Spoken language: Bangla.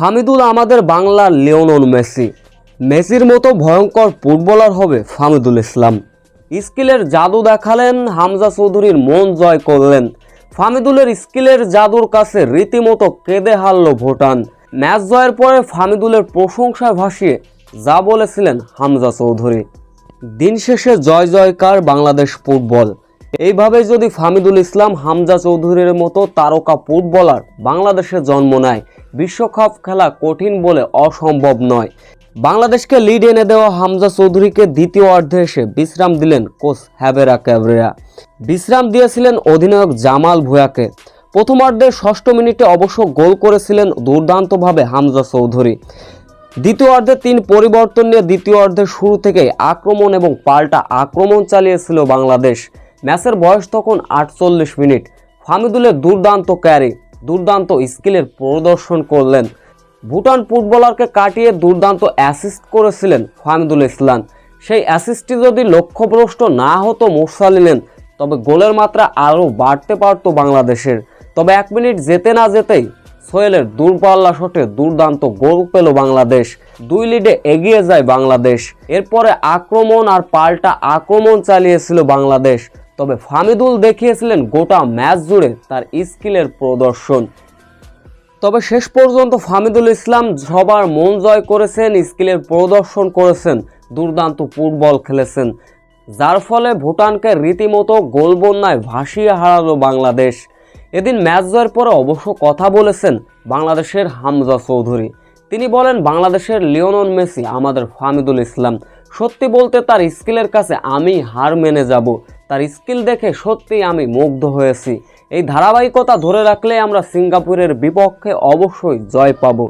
ফামিদুল আমাদের বাংলার লিওনন মেসি। মেসির মতো ভয়ঙ্কর ফুটবলার হবে ফামিদুল ইসলাম। স্কিলের জাদু দেখালেন, হামজা চৌধুরীর মন জয় করলেন। ফামিদুলের স্কিলের জাদুর কাছে রীতিমতো কেঁদে হারল ভুটান। ম্যাচ জয়ের পরে ফামিদুলের প্রশংসায় ভাসিয়ে যা বলেছিলেন হামজা চৌধুরী। দিন শেষে জয় জয়কার বাংলাদেশ ফুটবল। এইভাবে যদি ফামিদুল ইসলাম, হামজা চৌধুরীর মতো তারকা ফুটবলার বাংলাদেশে জন্ম নেয়, বিশ্বকাপ খেলা কঠিন বলে অসম্ভব নয়। বাংলাদেশকে লিড এনে দেওয়া হামজা চৌধুরীকে দ্বিতীয় অর্ধে এসে বিশ্রাম দিলেন কোচ হ্যাবেরা ক্যাবরেরা বিশ্রাম দিয়েছিলেন অধিনায়ক জামাল ভুয়াকে প্রথমার্ধের ষষ্ঠ মিনিটে অবশ্য গোল করেছিলেন দুর্দান্তভাবে হামজা চৌধুরী। দ্বিতীয় অর্ধে তিন পরিবর্তন নিয়ে দ্বিতীয় অর্ধের শুরু থেকেই আক্রমণ এবং পাল্টা আক্রমণ চালিয়েছিল বাংলাদেশ। ম্যাচের বয়স তখন আটচল্লিশ মিনিট। ফামিদুলের দুর্দান্ত ক্যারি, দুর্দান্ত স্কিলের প্রদর্শন করলেন। ভুটান ফুটবলারকে কাটিয়ে দুর্দান্ত অ্যাসিস্ট করেছিলেন ফামিদুল ইসলাম। সেই অ্যাসিস্টটি যদি লক্ষ্যভ্রষ্ট না হতো মোরসালিনেন তবে গোলের মাত্রা আরও বাড়তে পারত বাংলাদেশের। তবে এক মিনিট যেতে না যেতেই সোহেলের দূরপাল্লা শটে দুর্দান্ত গোল পেল বাংলাদেশ। দুই লিডে এগিয়ে যায় বাংলাদেশ। এরপরে আক্রমণ আর পাল্টা আক্রমণ চালিয়েছিল বাংলাদেশ। তবে ফামিদুল দেখিয়েছিলেন গোটা ম্যাচ জুড়ে তার স্কিলের প্রদর্শন। তবে শেষ পর্যন্ত ফামিদুল ইসলাম সবার মন জয় করেছেন, স্কিলের প্রদর্শন করেছেন, দুর্দান্ত ফুটবল খেলেছেন, যার ফলে ভুটানকে রীতিমতো গোল বন্যায় ভাসিয়ে হারালো বাংলাদেশ। এদিন ম্যাচ জয়ের পরে অবশ্য কথা বলেছেন বাংলাদেশের হামজা চৌধুরী। তিনি বলেন, বাংলাদেশের লিওনন মেসি আমাদের ফামিদুল ইসলাম। সত্যি বলতে তার স্কিলের কাছে আমি হার মেনে যাব। তার স্কিল দেখে সত্যিই আমি মুগ্ধ হয়েছি। এই ধারাবাহিকতা ধরে রাখলে আমরা সিঙ্গাপুরের বিপক্ষে অবশ্যই জয় পাবো।